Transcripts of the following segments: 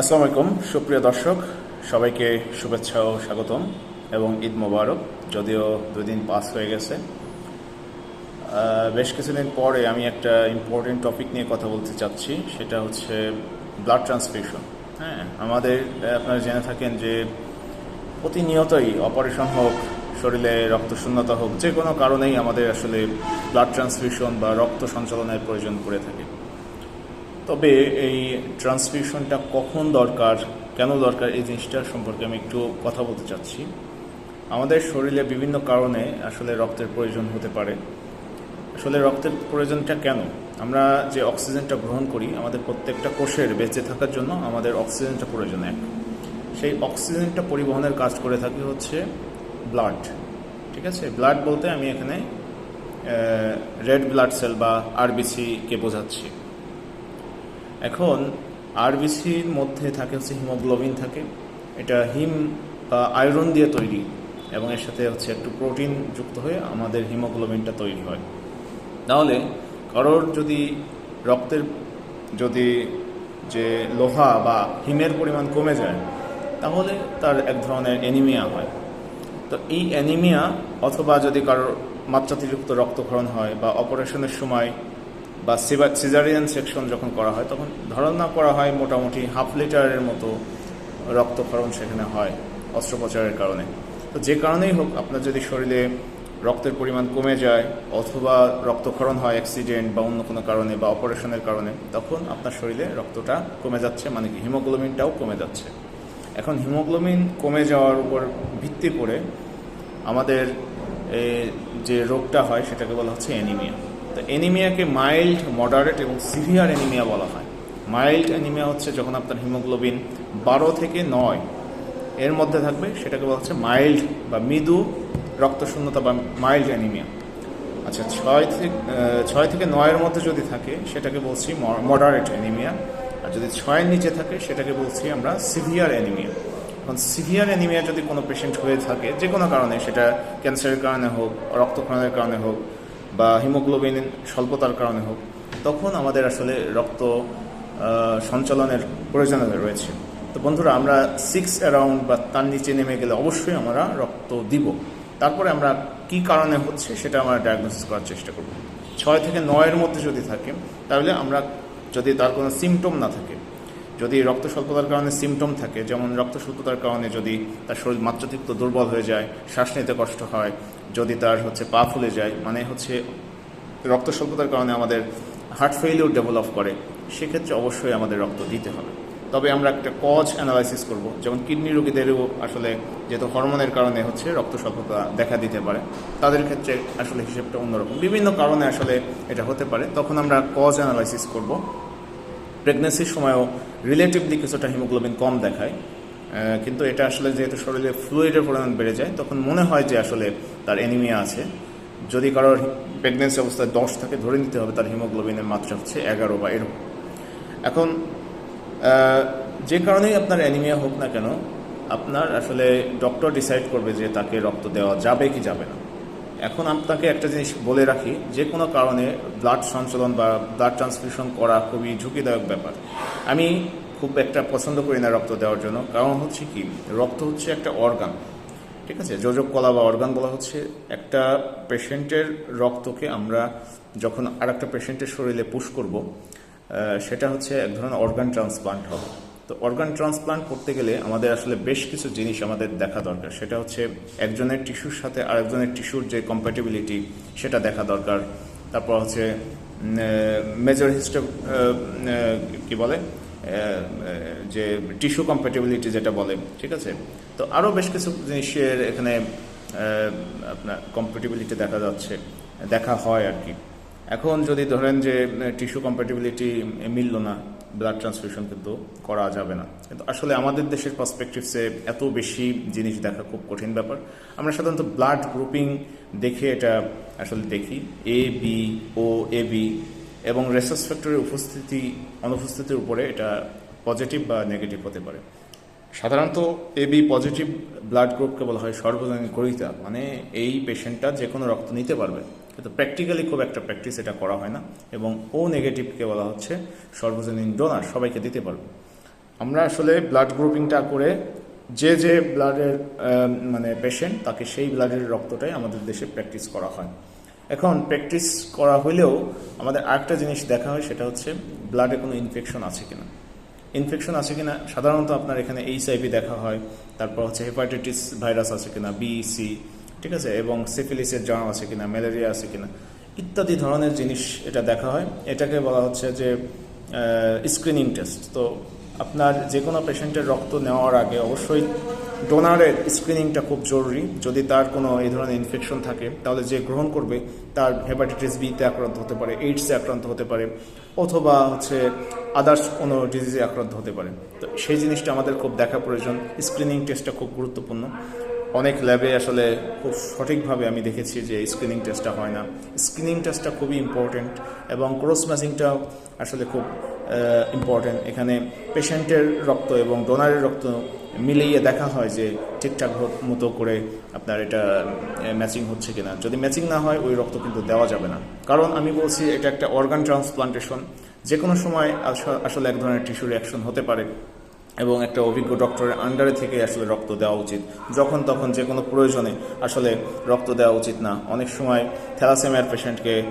আসসালামু আলাইকুম, সুপ্রিয় দর্শক, সবাইকে শুভেচ্ছা ও স্বাগতম এবং ঈদ মোবারক। যদিও দুই দিন পাস হয়ে গেছে। বেশ কিছুদিন পরে আমি একটা ইম্পর্টেন্ট টপিক নিয়ে কথা বলতে চাচ্ছি, সেটা হচ্ছে ব্লাড ট্রান্সফিউশন হ্যাঁ আমাদের আপনারা জেনে থাকেন যে প্রতিনিয়তই অপারেশন হোক, শরীরে রক্ত শূন্যতা হোক, যে কোনো কারণেই আমাদের আসলে ব্লাড ট্রান্সফিউশন বা রক্ত সঞ্চালনের প্রয়োজন পড়ে থাকে। তবে এই ট্রান্সফিউশনটা কখন দরকার, কেন দরকার, এই জিনিসটা সম্পর্কে আমি একটু কথা বলতে চাচ্ছি। আমাদের শরীরে বিভিন্ন কারণে আসলে রক্তের প্রয়োজন হতে পারে। আসলে রক্তের প্রয়োজনটা কেন? আমরা যে অক্সিজেনটা গ্রহণ করি, আমাদের প্রত্যেকটা কোষের বেঁচে থাকার জন্য আমাদের অক্সিজেনটা প্রয়োজন এক। সেই অক্সিজেনটা পরিবহনের কাজ করে থাকে হচ্ছে ব্লাড ঠিক আছে? ব্লাড বলতে আমি এখানে রেড ব্লাড সেল বা আরবিসিকে বোঝাচ্ছি। এখন আরবিসির মধ্যে থাকে, হচ্ছে হিমোগ্লোবিন থাকে। এটা হিম বা আয়রন দিয়ে তৈরি এবং এর সাথে হচ্ছে একটু প্রোটিন যুক্ত হয়ে আমাদের হিমোগ্লোবিনটা তৈরি হয়। তাহলে কারোর যদি রক্তের যদি যে লোহা বা হিমের পরিমাণ কমে যায়, তাহলে তার এক ধরনের অ্যানিমিয়া হয়। তো এই অ্যানিমিয়া অথবা যদি কারোর মাত্রাতিরিক্ত রক্তক্ষরণ হয় বা অপারেশনের সময় বা সিজারিয়ান সেকশন যখন করা হয়, তখন ধারণা করা হয় মোটামুটি হাফ লিটারের মতো রক্তক্ষরণ সেখানে হয় অস্ত্রোপচারের কারণে। তো যে কারণেই হোক, আপনার যদি শরীরে রক্তের পরিমাণ কমে যায় অথবা রক্তক্ষরণ হয় অ্যাক্সিডেন্ট বা অন্য কোনো কারণে বা অপারেশনের কারণে, তখন আপনার শরীরে রক্তটা কমে যাচ্ছে মানে কি হিমোগ্লোবিনটাও কমে যাচ্ছে। এখন হিমোগ্লোবিন কমে যাওয়ার উপর ভিত্তি করে আমাদের যে রোগটা হয়, সেটাকে বলা হচ্ছে অ্যানিমিয়া তো অ্যানিমিয়াকে মাইল্ড মডারেট এবং সিভিয়ার অ্যানিমিয়া বলা হয়। মাইল্ড অ্যানিমিয়া হচ্ছে যখন আপনার হিমোগ্লোবিন বারো থেকে নয় এর মধ্যে থাকবে, সেটাকে বলা হচ্ছে মাইল্ড বা মৃদু রক্তশূন্যতা বা মাইল্ড অ্যানিমিয়া আচ্ছা ছয় থেকে ছয় থেকে নয়ের মধ্যে যদি থাকে, সেটাকে বলছি মডারেট অ্যানিমিয়া আর যদি ছয়ের নিচে থাকে, সেটাকে বলছি আমরা সিভিয়ার অ্যানিমিয়া এখন সিভিয়ার অ্যানিমিয়া যদি কোনো পেশেন্ট হয়ে থাকে যে কোনো কারণে, সেটা ক্যান্সারের কারণে হোক, রক্তক্ষরণের কারণে হোক বা হিমোগ্লোবিন স্বল্পতার কারণে হোক, তখন আমাদের আসলে রক্ত সঞ্চালনের প্রয়োজনীয়তা রয়েছে। তো বন্ধুরা, আমরা সিক্স অ্যারাউন্ড বা তার নিচে নেমে গেলে অবশ্যই আমরা রক্ত দিব। তারপরে আমরা কি কারণে হচ্ছে সেটা আমরা ডায়াগনোসিস করার চেষ্টা করব। ছয় থেকে নয়ের মধ্যে যদি থাকে, তাহলে আমরা যদি তার কোনো সিমটম না থাকে যদি রক্ত স্বল্পতার কারণে সিমটম থাকে, যেমন রক্ত স্বল্পতার কারণে যদি তার শরীর মাত্রাতিরিক্ত দুর্বল হয়ে যায়, শ্বাস নিতে কষ্ট হয়, যদি তার হচ্ছে পা ফুলে যায় মানে হচ্ছে রক্ত স্বল্পতার কারণে আমাদের হার্ট ফেইলিউর ডেভেলপ করে, সেক্ষেত্রে অবশ্যই আমাদের রক্ত দিতে হবে। তবে আমরা একটা কজ অ্যানালাইসিস করব, যেমন কিডনি রোগীদেরও আসলে যেহেতু হরমোনের কারণে হচ্ছে রক্ত স্বল্পতা দেখা দিতে পারে, তাদের ক্ষেত্রে আসলে হিসেবটা অন্যরকম। বিভিন্ন কারণে আসলে এটা হতে পারে, তখন আমরা কজ অ্যানালাইসিস করব। প্রেগনেন্সির সময়ও রিলেটিভলি কিছুটা হিমোগ্লোবিন কম দেখায় কিন্তু এটা আসলে যেহেতু শরীরে ফ্লুইডের পরিমাণ বেড়ে যায়, তখন মনে হয় যে আসলে তার অ্যানিমিয়া আছে। যদি কারোর প্রেগনেন্সি অবস্থায় দশ থাকে, ধরে নিতে হবে তার হিমোগ্লোবিনের মাত্রা হচ্ছে এগারো বা এরকম। এখন যে কারণেই আপনার অ্যানিমিয়া হোক না কেন, আপনার আসলে ডক্টর ডিসাইড করবে যে তাকে রক্ত দেওয়া যাবে কি যাবে না। এখন আপনাকে একটা জিনিস বলে রাখি, যে কোনো কারণে ব্লাড সঞ্চালন বা ব্লাড ট্রান্সফিউশন করা খুবই ঝুঁকিদায়ক ব্যাপার। আমি খুব একটা পছন্দ করি না রক্ত দেওয়ার জন্য। কারণ হচ্ছে কি, রক্ত হচ্ছে একটা অর্গান, ঠিক আছে? যোজক কলা বা অর্গান বলা হচ্ছে একটা পেশেন্টের রক্তকে আমরা যখন আর একটা পেশেন্টের শরীরে পুশ করব সেটা হচ্ছে এক ধরনের অর্গান ট্রান্সপ্লান্ট হবে। তো অর্গান ট্রান্সপ্লান্ট করতে গেলে আমাদের আসলে বেশ কিছু জিনিস আমাদের দেখা দরকার। সেটা হচ্ছে একজনের টিস্যুর সাথে আরেকজনের টিস্যুর যে কম্প্যাটিবিলিটি সেটা দেখা দরকার। তারপর হচ্ছে মেজর হিস্টো কি বলে? যে টিস্যু কম্প্যাটেবিলিটি যেটা বলে, ঠিক আছে? তো আরও বেশ কিছু জিনিসের এখানে আপনার কম্প্যাটেবিলিটি দেখা যাচ্ছে, দেখা হয় আর কি। এখন যদি ধরেন যে টিস্যু কম্প্যাটেবিলিটি মিলল না ব্লাড ট্রান্সফিউশন কিন্তু করা যাবে না। কিন্তু আসলে আমাদের দেশের পার্সপেক্টিভসে এত বেশি জিনিস দেখা খুব কঠিন ব্যাপার। আমরা সাধারণত ব্লাড গ্রুপিং দেখে এটা আসলে দেখি। A B O A B এবং রেসাস ফ্যাক্টরের উপস্থিতি, অনুপস্থিতির উপরে এটা পজিটিভ বা নেগেটিভ হতে পারে। সাধারণত এবি পজিটিভ ব্লাড গ্রুপকে বলা হয় সর্বজনীন গ্রহিতা মানে এই পেশেন্টটা যে কোনো রক্ত নিতে পারবে। কিন্তু প্র্যাকটিক্যালি খুব একটা প্র্যাকটিস এটা করা হয় না এবং ও নেগেটিভকে বলা হচ্ছে সর্বজনীন ডোনার সবাইকে দিতে পারবে। আমরা আসলে ব্লাড গ্রুপিংটা করে যে যে ব্লাডের মানে পেশেন্ট তাকে সেই ব্লাডের রক্তটাই আমাদের দেশে প্র্যাকটিস করা হয়। এখন প্র্যাকটিস করা হলেও আমাদের আরেকটা জিনিস দেখা হয়, সেটা হচ্ছে ব্লাডে কোনো ইনফেকশন আছে কিনা। ইনফেকশন আছে কিনা? সাধারণত আপনার এখানে এইচআইভি দেখা হয়, তারপর হচ্ছে হেপাটাইটিস ভাইরাস আছে কিনা বি সি ঠিক আছে? এবং সিফিলিসের জার্ম আছে কিনা, ম্যালেরিয়া আছে কিনা, ইত্যাদি ধরনের জিনিস এটা দেখা হয়। এটাকে বলা হচ্ছে যে স্ক্রিনিং টেস্ট তো আপনার যে কোনো পেশেন্টের রক্ত নেওয়ার আগে অবশ্যই ডোনারের স্ক্রিনিংটা খুব জরুরি। যদি তার কোনো এই ধরনের ইনফেকশন থাকে, তাহলে যে গ্রহণ করবে, তার হেপাটাইটিস বিতে আক্রান্ত হতে পারে এইডসে আক্রান্ত হতে পারে, অথবা হচ্ছে আদার্স কোনো ডিজিজে আক্রান্ত হতে পারে। তো সেই জিনিসটা আমাদের খুব দেখা প্রয়োজন। স্ক্রিনিং টেস্টটা খুব গুরুত্বপূর্ণ। অনেক ল্যাবে আসলে খুব সঠিকভাবে আমি দেখেছি যে স্ক্রিনিং টেস্টটা হয় না। স্ক্রিনিং টেস্টটা খুবই ইম্পর্টেন্ট এবং ক্রস ম্যাচিংটাও আসলে খুব ইম্পর্টেন্ট এখানে পেশেন্টের রক্ত এবং ডোনারের রক্ত মিলিয়ে দেখা হয় যে ঠিকঠাক মতো করে আপনার এটা ম্যাচিং হচ্ছে কিনা। যদি ম্যাচিং না হয়, ওই রক্ত কিন্তু দেওয়া যাবে না। কারণ আমি বলছি, এটা একটা অর্গান ট্রান্সপ্লান্টেশন যে কোনো সময় আস- আসলে এক ধরনের টিস্যু রিয়াকশন হতে পারে। এবং একটা অভিজ্ঞ ডক্টরের আন্ডারে থেকে আসলে রক্ত দেওয়া উচিত। যখন তখন যে কোনো প্রয়োজনে আসলে রক্ত দেওয়া উচিত না। অনেক সময় থ্যালাসেমিয়ার পেশেন্টকে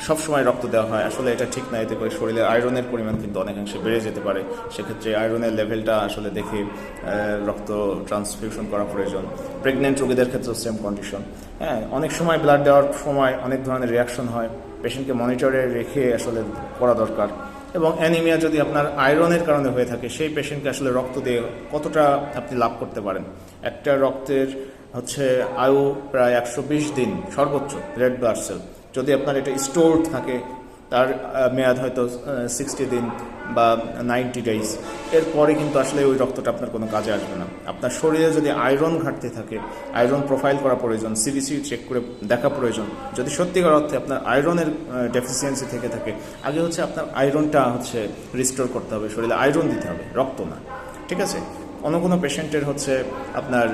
সব সময় রক্ত দেওয়া হয়। আসলে এটা ঠিক না। এতে করে শরীরে আয়রনের পরিমাণ কিন্তু অনেকাংশে বেড়ে যেতে পারে। সেক্ষেত্রে আয়রনের লেভেলটা আসলে দেখে রক্ত ট্রান্সফিউশন করা প্রয়োজন। প্রেগনেন্ট রোগীদের ক্ষেত্রেও সেম কন্ডিশন হ্যাঁ অনেক সময় ব্লাড দেওয়ার সময় অনেক ধরনের রিয়াকশন হয়। পেশেন্টকে মনিটরে রেখে আসলে করা দরকার। এবং অ্যানিমিয়া যদি আপনার আয়রনের কারণে হয়ে থাকে, সেই পেশেন্টকে আসলে রক্ত দিয়ে কতটা আপনি লাভ করতে পারেন? একটা রক্তের হচ্ছে আয়ু প্রায় একশো বিশ দিন সর্বোচ্চ রেড ব্লাড সেল যদি আপনার এটা স্টোরড থাকে, তার মেয়াদ হয়তো সিক্সটি দিন। বা নাইনটি ডেইজ এরপরে কিন্তু আসলে ওই রক্তটা আপনার কোনো কাজে আসবে না। আপনার শরীরে যদি আয়রন ঘাটতি থাকে আয়রন প্রোফাইল করা প্রয়োজন সিবিসি চেক করে দেখা প্রয়োজন। যদি সত্যিকার অর্থে আপনার আয়রনের ডেফিসিয়েন্সি থেকে থাকে, আগে হচ্ছে আপনার আয়রনটা হচ্ছে রিস্টোর করতে হবে, শরীরে আয়রন দিতে হবে, রক্ত না। ঠিক আছে? কোনো কোনো পেশেন্টের হচ্ছে আপনার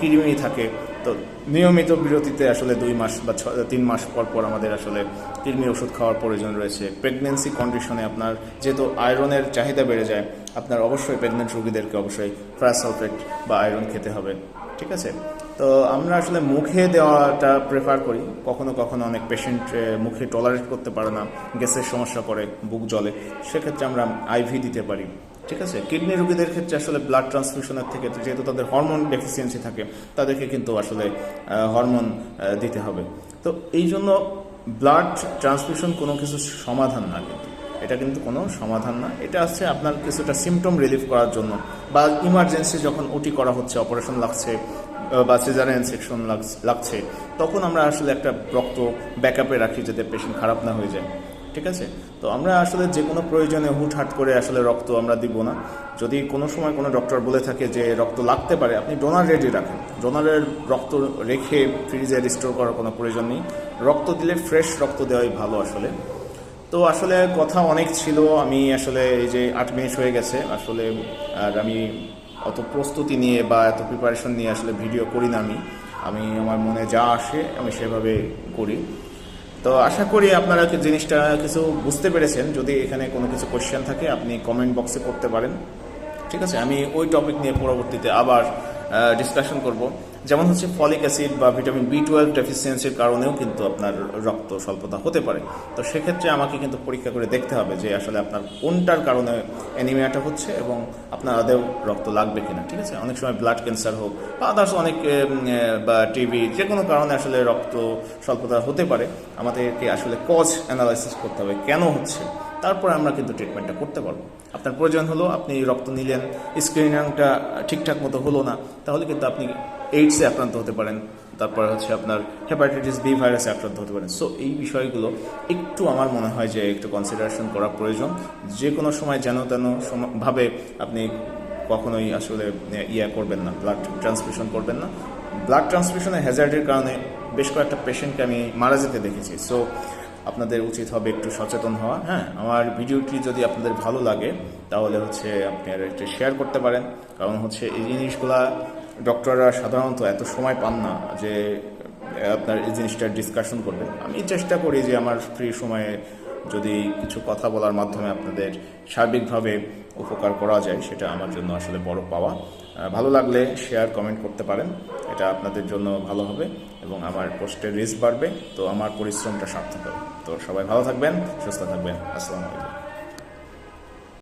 কৃমি থাকে তো নিয়মিত বিরতিতে আসলে দুই মাস বা তিন মাস পর পর আমাদের আসলে কৃমি ওষুধ খাওয়ার প্রয়োজন রয়েছে। প্রেগনেন্সি কন্ডিশনে আপনার যেহেতু আয়রনের চাহিদা বেড়ে যায়, আপনার অবশ্যই প্রেগনেন্ট রোগীদেরকে অবশ্যই ফ্রাসালফেট বা আয়রন খেতে হবে, ঠিক আছে? তো আমরা আসলে মুখে দেওয়াটা প্রেফার করি। কখনো কখনো অনেক পেশেন্ট মুখে টলারেট করতে পারে না, গ্যাসের সমস্যা করে বুক জলে সেক্ষেত্রে আমরা আইভি দিতে পারি। ঠিক আছে? কিডনি রোগীদের ক্ষেত্রে আসলে ব্লাড ট্রান্সফিউশনের থেকে, যেহেতু তাদের হরমোন ডেফিসিয়েন্সি থাকে, তাদেরকে কিন্তু আসলে হরমোন দিতে হবে। তো এই জন্য ব্লাড ট্রান্সফিউশন কোনো কিছু সমাধান না কিন্তু। এটা কিন্তু কোনো সমাধান না। এটা হচ্ছে আপনার কিছুটা সিমটম রিলিফ করার জন্য। বা ইমার্জেন্সি যখন ওটি করা হচ্ছে অপারেশন লাগছে বা সিজারিয়ান সেকশন লাগছে তখন আমরা আসলে একটা রক্ত ব্যাকআপে রাখি যাতে পেশেন্ট খারাপ না হয়ে যায়। ঠিক আছে? তো আমরা আসলে যে কোনো প্রয়োজনে হুটহাট করে আসলে রক্ত আমরা দিব না। যদি কোনো সময় কোনো ডক্টর বলে থাকে যে রক্ত লাগতে পারে, আপনি ডোনার রেডি রাখেন। ডোনারের রক্ত রেখে ফ্রিজে স্টোর করার কোনো প্রয়োজন নেই। রক্ত দিলে ফ্রেশ রক্ত দেওয়াই ভালো আসলে। তো আসলে কথা অনেক ছিল। আমি আসলে এই যে আট মিনিট হয়ে গেছে। আসলে আর আমি অত প্রস্তুতি নিয়ে বা এত প্রিপারেশন নিয়ে আসলে ভিডিও করি না আমি। আমি আমার মনে যা আসে আমি সেভাবে করি। তো আশা করি আপনারা জিনিসটা কিছু বুঝতে পেরেছেন, যদি এখানে কোনো কিছু কোয়েশ্চেন থাকে, আপনি কমেন্ট বক্সে করতে পারেন। ঠিক আছে, আমি ওই টপিক নিয়ে পরবর্তীতে আবার ডিসকাশন করব। যেমন হচ্ছে ফলিক অ্যাসিড বা ভিটামিন বি টুয়েলভ ডেফিসিয়েন্সির কারণেও কিন্তু আপনার রক্ত স্বল্পতা হতে পারে। তো সেক্ষেত্রে আমাকে কিন্তু পরীক্ষা করে দেখতে হবে যে আসলে আপনার কোনটার কারণে অ্যানিমিয়াটা হচ্ছে এবং আপনার আদেও রক্ত লাগবে কিনা, ঠিক আছে? অনেক সময় ব্লাড ক্যান্সার হোক বা আদার্স অনেক বা টিবি যে কোনো কারণে আসলে রক্ত স্বল্পতা হতে পারে। আমাদেরকে আসলে কজ অ্যানালাইসিস করতে হবে কেন হচ্ছে, তারপরে আমরা কিন্তু ট্রিটমেন্টটা করতে পারব। আপনার প্রয়োজন হলো আপনি রক্ত নিলেন স্ক্রিনিংটা ঠিকঠাক মতো হলো না, তাহলে কিন্তু আপনি এইডসে আক্রান্ত হতে পারেন, তারপরে হচ্ছে আপনার হেপাটাইটিস বি ভাইরাসে আক্রান্ত হতে পারেন। সো এই বিষয়গুলো একটু আমার মনে হয় যে একটু কনসিডারেশন করা প্রয়োজন। যে কোনো সময় যেন তেন ভাবে আপনি কখনোই আসলে ইয়া করবেন না ব্লাড ট্রান্সমিশন করবেন না। ব্লাড ট্রান্সফিউশনের হ্যাজার্ডের কারণে বেশ কয়েকটা পেশেন্টকে আমি মারা যেতে দেখেছি। সো আপনাদের উচিত হবে একটু সচেতন হওয়া। হ্যাঁ আমার ভিডিওটি যদি আপনাদের ভালো লাগে, তাহলে হচ্ছে আপনি আর একটু শেয়ার করতে পারেন। কারণ হচ্ছে এই জিনিসগুলা ডক্টররা সাধারণত এত সময় পান না যে আপনার এই জিনিসটা ডিসকাশন করবে আমি চেষ্টা করি যে আমার ফ্রি সময়ে যদি কিছু কথা বলার মাধ্যমে আপনাদের সার্বিকভাবে উপকার করা যায়, সেটা আমার জন্য আসলে বড় পাওয়া। ভালো লাগলে শেয়ার কমেন্ট করতে পারেন। এটা আপনাদের জন্য ভালো হবে এবং আমার পোস্টের রিস্ক বাড়বে। তো আমার পরিশ্রমটা সার্থক হবে। তো সবাই ভালো থাকবেন, সুস্থ থাকবেন। আসসালামু আলাইকুম।